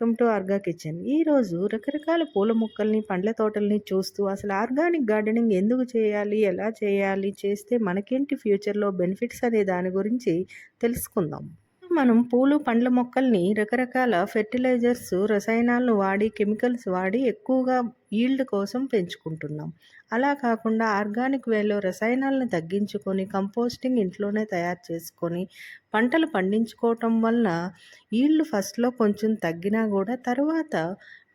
Welcome to ఆర్గా kitchen. ఈరోజు రకరకాల పూల మొక్కల్ని పండ్ల తోటల్ని చూస్తూ అసలు ఆర్గానిక్ గార్డెనింగ్ ఎందుకు చేయాలి ఎలా చేయాలి చేస్తే మనకేంటి ఫ్యూచర్లో బెనిఫిట్స్ అనే దాని గురించి తెలుసుకుందాం. మనం పూలు పండ్ల మొక్కల్ని రకరకాల ఫెర్టిలైజర్స్ రసాయనాలను వాడి కెమికల్స్ వాడి ఎక్కువగా ఈల్డ్ కోసం పెంచుకుంటున్నాం. అలా కాకుండా ఆర్గానిక్ వేలో రసాయనాలను తగ్గించుకొని కంపోస్టింగ్ ఇంట్లోనే తయారు చేసుకొని పంటలు పండించుకోవటం వల్ల ఈల్డ్ ఫస్ట్లో కొంచెం తగ్గినా కూడా తర్వాత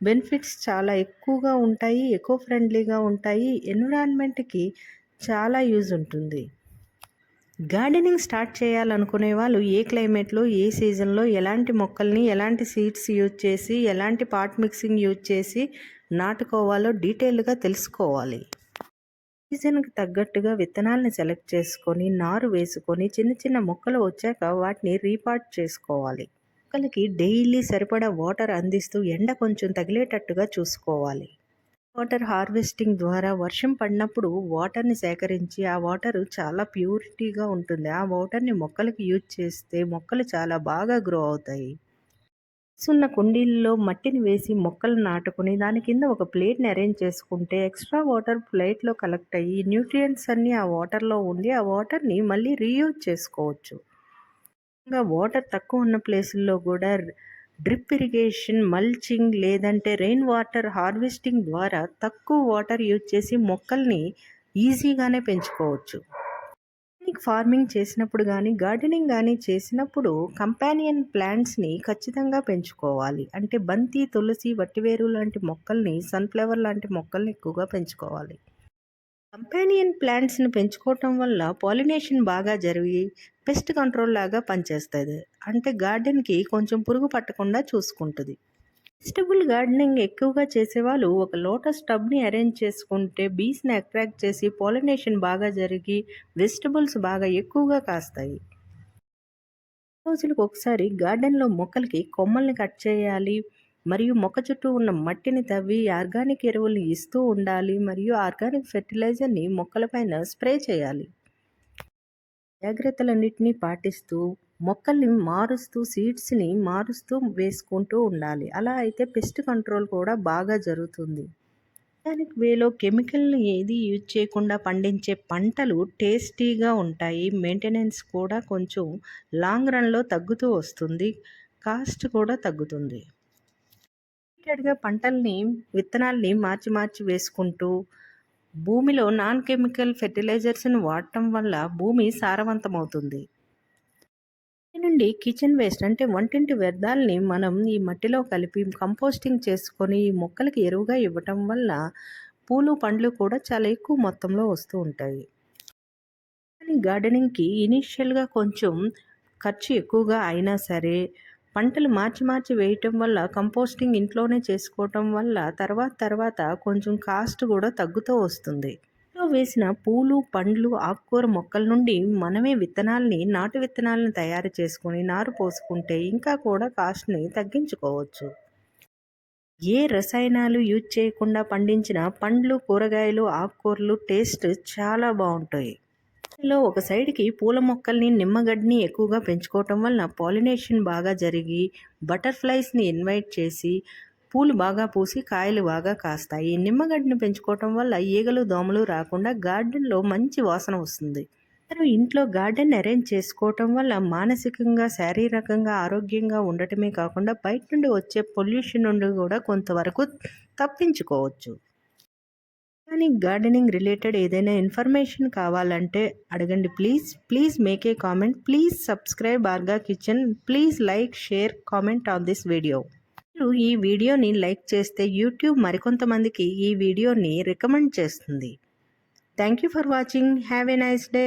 బెనిఫిట్స్ చాలా ఎక్కువగా ఉంటాయి ఎకో ఫ్రెండ్లీగా ఉంటాయి ఎన్విరాన్మెంట్కి చాలా యూజ్ ఉంటుంది. గార్డెనింగ్ స్టార్ట్ చేయాలనుకునే వాళ్ళు ఏ క్లైమేట్లో ఏ సీజన్లో ఎలాంటి మొక్కల్ని ఎలాంటి సీడ్స్ యూజ్ చేసి ఎలాంటి పాట్ మిక్సింగ్ యూజ్ చేసి నాటుకోవాలో డీటెయిల్గా తెలుసుకోవాలి. సీజన్కి తగ్గట్టుగా విత్తనాలను సెలెక్ట్ చేసుకొని నారు వేసుకొని చిన్న చిన్న మొక్కలు వచ్చాక వాటిని రీపార్ట్ చేసుకోవాలి. మొక్కలకి డైలీ సరిపడా వాటర్ అందిస్తూ ఎండ కొంచెం తగిలేటట్టుగా చూసుకోవాలి. వాటర్ హార్వెస్టింగ్ ద్వారా వర్షం పడినప్పుడు వాటర్ని సేకరించి ఆ వాటర్ చాలా ప్యూరిటీగా ఉంటుంది. ఆ వాటర్ని మొక్కలకు యూజ్ చేస్తే మొక్కలు చాలా బాగా గ్రో అవుతాయి. సున్న కుండీల్లో మట్టిని వేసి మొక్కలు నాటుకుని దాని కింద ఒక ప్లేట్ని అరేంజ్ చేసుకుంటే ఎక్స్ట్రా వాటర్ ప్లేట్లో కలెక్ట్ అయ్యి న్యూట్రియంట్స్ అన్నీ ఆ వాటర్లో ఉండి ఆ వాటర్ని మళ్ళీ రీయూజ్ చేసుకోవచ్చు. ఇంకా వాటర్ తక్కువ ఉన్న ప్లేసుల్లో కూడా డ్రిప్ ఇరిగేషన్ మల్చింగ్ లేదంటే రెయిన్ వాటర్ హార్వెస్టింగ్ ద్వారా తక్కువ వాటర్ యూజ్ చేసి మొక్కల్ని ఈజీగానే పెంచుకోవచ్చు. ఫార్మింగ్ చేసినప్పుడు కానీ గార్డెనింగ్ కానీ చేసినప్పుడు కంపానియన్ ప్లాంట్స్ని ఖచ్చితంగా పెంచుకోవాలి. అంటే బంతి తులసి వట్టివేరు లాంటి మొక్కల్ని సన్ఫ్లవర్ లాంటి మొక్కల్ని ఎక్కువగా పెంచుకోవాలి. కంపానియన్ ప్లాంట్స్ని పెంచుకోవటం వల్ల పాలినేషన్ బాగా జరిగి పెస్ట్ కంట్రోల్ లాగా పనిచేస్తుంది. అంటే గార్డెన్కి కొంచెం పురుగు పట్టకుండా చూసుకుంటుంది. వెజిటబుల్ గార్డెనింగ్ ఎక్కువగా చేసేవాళ్ళు ఒక లోటస్ టబ్ని అరేంజ్ చేసుకుంటే బీస్ని అట్రాక్ట్ చేసి పాలినేషన్ బాగా జరిగి వెజిటబుల్స్ బాగా ఎక్కువగా కాస్తాయి. రోజులకు ఒకసారి గార్డెన్లో మొక్కలకి కొమ్మల్ని కట్ చేయాలి మరియు మొక్క చుట్టూ ఉన్న మట్టిని తవ్వి ఆర్గానిక్ ఎరువులు ఇస్తూ ఉండాలి మరియు ఆర్గానిక్ ఫెర్టిలైజర్ని మొక్కలపైన స్ప్రే చేయాలి. జాగ్రత్తలన్నింటినీ పాటిస్తూ మొక్కల్ని మారుస్తూ సీడ్స్ని మారుస్తూ వేసుకుంటూ ఉండాలి. అలా అయితే పెస్ట్ కంట్రోల్ కూడా బాగా జరుగుతుంది. ఆర్గానిక్ వేలో కెమికల్ని ఏది యూజ్ చేయకుండా పండించే పంటలు టేస్టీగా ఉంటాయి. మెయింటెనెన్స్ కూడా కొంచెం లాంగ్ రన్లో తగ్గుతూ వస్తుంది. కాస్ట్ కూడా తగ్గుతుంది. పంటల్ని విత్తనాల్ని మార్చి మార్చి వేసుకుంటూ భూమిలో నాన్ కెమికల్ ఫెర్టిలైజర్స్ని వాడటం వల్ల భూమి సారవంతమవుతుంది. నుండి కిచెన్ వేస్ట్ అంటే వంటింటి వ్యర్థాలని మనం ఈ మట్టిలో కలిపి కంపోస్టింగ్ చేసుకొని ఈ మొక్కలకి ఎరువుగా ఇవ్వటం వల్ల పూలు పండ్లు కూడా చాలా ఎక్కువ మొత్తంలో వస్తూ ఉంటాయి. కానీ గార్డెనింగ్కి ఇనీషియల్గా కొంచెం ఖర్చు ఎక్కువగా అయినా సరే పంటలు మార్చి మార్చి వేయటం వల్ల కంపోస్టింగ్ ఇంట్లోనే చేసుకోవటం వల్ల తర్వాత తర్వాత కొంచెం కాస్ట్ కూడా తగ్గుతూ వస్తుంది. ఇంట్లో వేసిన పూలు పండ్లు ఆకుకూర మొక్కల నుండి మనమే విత్తనాలని నాటు విత్తనాలను తయారు చేసుకొని నారు పోసుకుంటే ఇంకా కూడా కాస్ట్ని తగ్గించుకోవచ్చు. ఏ రసాయనాలు యూజ్ చేయకుండా పండించిన పండ్లు కూరగాయలు ఆకుకూరలు టేస్ట్ చాలా బాగుంటాయి. లో ఒక సైడ్కి పూల మొక్కల్ని నిమ్మగడ్డిని ఎక్కువగా పెంచుకోవటం వలన పాలినేషన్ బాగా జరిగి బటర్ఫ్లైస్ని ఇన్వైట్ చేసి పూలు బాగా పూసి కాయలు బాగా కాస్తాయి. నిమ్మగడ్డని పెంచుకోవటం వల్ల ఈగలు దోమలు రాకుండా గార్డెన్లో మంచి వాసన వస్తుంది. ఇంట్లో గార్డెన్ అరేంజ్ చేసుకోవటం వల్ల మానసికంగా శారీరకంగా ఆరోగ్యంగా ఉండటమే కాకుండా బయట నుండి వచ్చే పొల్యూషన్ నుండి కూడా కొంతవరకు తప్పించుకోవచ్చు. కానీ గార్డెనింగ్ రిలేటెడ్ ఏదైనా ఇన్ఫర్మేషన్ కావాలంటే అడగండి. Please please make a comment. Please subscribe ఆర్గా kitchen. Please like share comment on this video. మీరు ఈ వీడియోని లైక్ చేస్తే యూట్యూబ్ మరికొంతమందికి ఈ వీడియోని రికమెండ్ చేస్తుంది. Thank you for watching. Have a nice day.